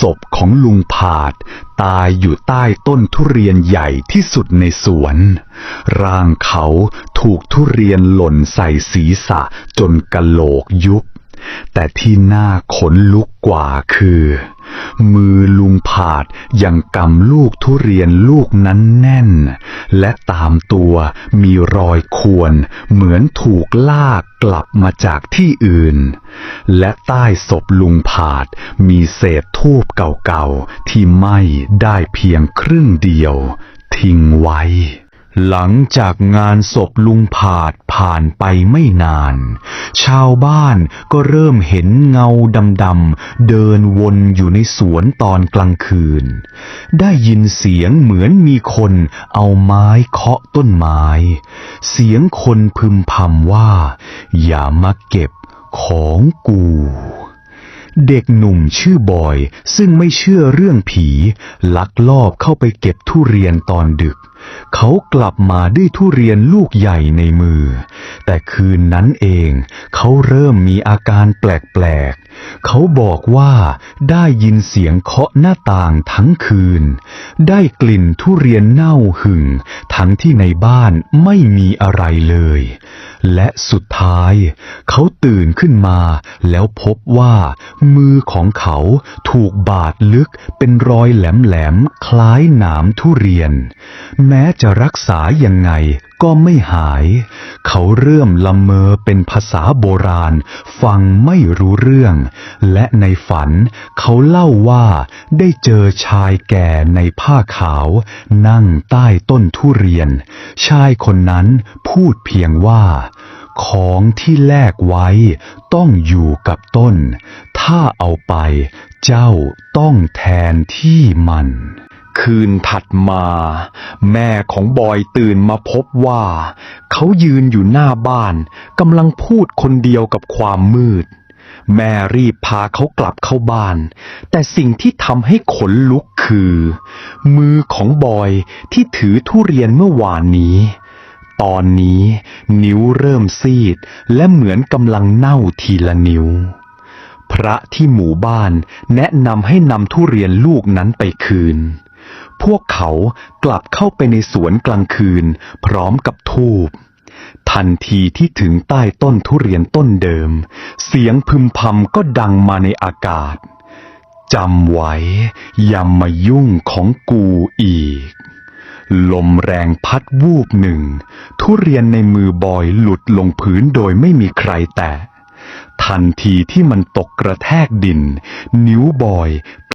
ศพของลุงผาด ตายอยู่ใต้ต้นทุเรียนใหญ่ที่สุดในสวน ร่างเขาถูกทุเรียนหล่นใส่ศีรษะจนกะโหลกยุบ แต่ที่น่าขนลุกกว่าคือ มือลุงผาดยังกำลูกทุเรียนลูกนั้นแน่น และตามตัวมีรอยข่วนเหมือนถูกลากกลับมาจากที่อื่น และใต้ศพลุงผาดมีเศษทูบเก่าๆที่ไหม้ได้เพียงครึ่งเดียว ทิ้งไว้ หลังจากงานศพลุงผาดผ่านไปไม่นาน ชาวบ้านก็เริ่มเห็นเงาดำๆเดินวนอยู่ในสวนตอนกลางคืน ได้ยินเสียงเหมือนมีคนเอาไม้เคาะต้นไม้ เสียงคนพึมพำว่า อย่ามาเก็บของกูเด็กหนุ่มชื่อบอยซึ่งไม่เชื่อเรื่องผี ลักลอบเข้าไปเก็บทุเรียนตอนดึก เขากลับมาด้วยทุเรียนลูกใหญ่ในมือ แต่คืนนั้นเองเขาเริ่มมีอาการแปลกๆ เขาบอกว่าได้ยินเสียงเคาะหน้าต่างทั้งคืน ได้กลิ่นทุเรียนเน่าหึ่งทั้งที่ในบ้านไม่มีอะไรเลย และสุดท้าย เขาตื่นขึ้นมาแล้วพบว่ามือของเขาถูกบาดลึกเป็นรอยแหลมๆคล้ายหนามทุเรียนแม้จะรักษายังไงก็ไม่หาย เขาเริ่มละเมอเป็นภาษาโบราณ ฟังไม่รู้เรื่อง และในฝันเขาเล่าว่าได้เจอชายแก่ในผ้าขาว นั่งใต้ต้นทุเรียน ชายคนนั้นพูดเพียงว่า ของที่แลกไว้ต้องอยู่กับต้น ถ้าเอาไปเจ้าต้องแทนที่มัน คืนถัดมา แม่ของบอยตื่นมาพบว่า เขายืนอยู่หน้าบ้านกำลังพูดคนเดียวกับความมืด แม่รีบพาเขากลับเข้าบ้าน แต่สิ่งที่ทำให้ขนลุกคือ มือของบอยที่ถือทุเรียนเมื่อวานนี้ ตอนนี้นิ้วเริ่มซีด และเหมือนกำลังเน่าทีละนิ้วพระที่หมู่บ้านแนะนำให้นำทุเรียนลูกนั้นไปคืน พวกเขากลับเข้าไปในสวนกลางคืน พร้อมกับทูบ ทันทีที่ถึงใต้ต้นทุเรียนต้นเดิม เสียงพึมพำก็ดังมาในอากาศจำไว้อย่ามายุ่งของกูอีก ลมแรงพัดวูบหนึ่ง ทุเรียนในมือบอยหลุดลงพื้นโดยไม่มีใครแตะ ทันทีที่มันตกกระแทกดิน นิ้วบอย